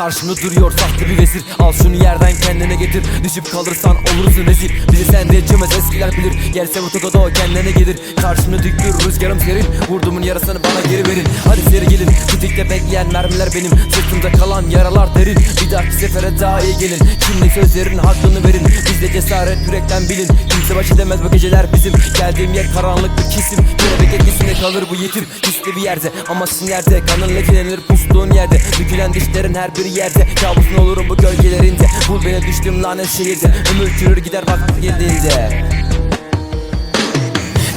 Karşımda duruyor sahte bir vezir. Al şunu yerden kendine getir. Düşüp kalırsan olursun rezil. Bizi sen de cömez eskiler bilir. Gelse bu tokadı o kendine gelir. Karşımda dik bir rüzgarım serin. Vurdumun yarasını bana geri verin. Hadi seri gelin. Tetikte bekleyen mermiler benim. Sırtımda kalan yaralar derin. Bir dahaki sefere daha iyi gelin. Şimdi sözlerin hakkını verin. Bizde cesaret yürekten bilin. Kimse baş edemez bu geceler bizim. Geldiğim yer karanlık bir kesim. Kelebek etkisinde kalır bu yetim. Hisli bir yerde ama sinirde Kanın lekelenir pustuğun yerde Dökülen dişlerin her biri yerde Kabusun olurum bu gölgelerinde Bul beni düştüğüm lanet şehirde Ömür çürür gider vakti geldiğinde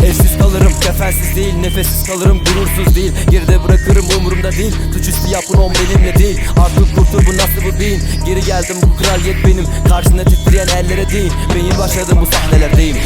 Evsiz kalırım kefensiz değil Nefessiz kalırım gurursuz değil. Geride bırakırım umurumda değil. Suçüstü yapın on benimle değil. Artık kurtul bu nasıl bu değil Geri geldim bu kraliyet benim. Karşında titreyen ellere değil. Beyin başladım bu sahnelerdeyim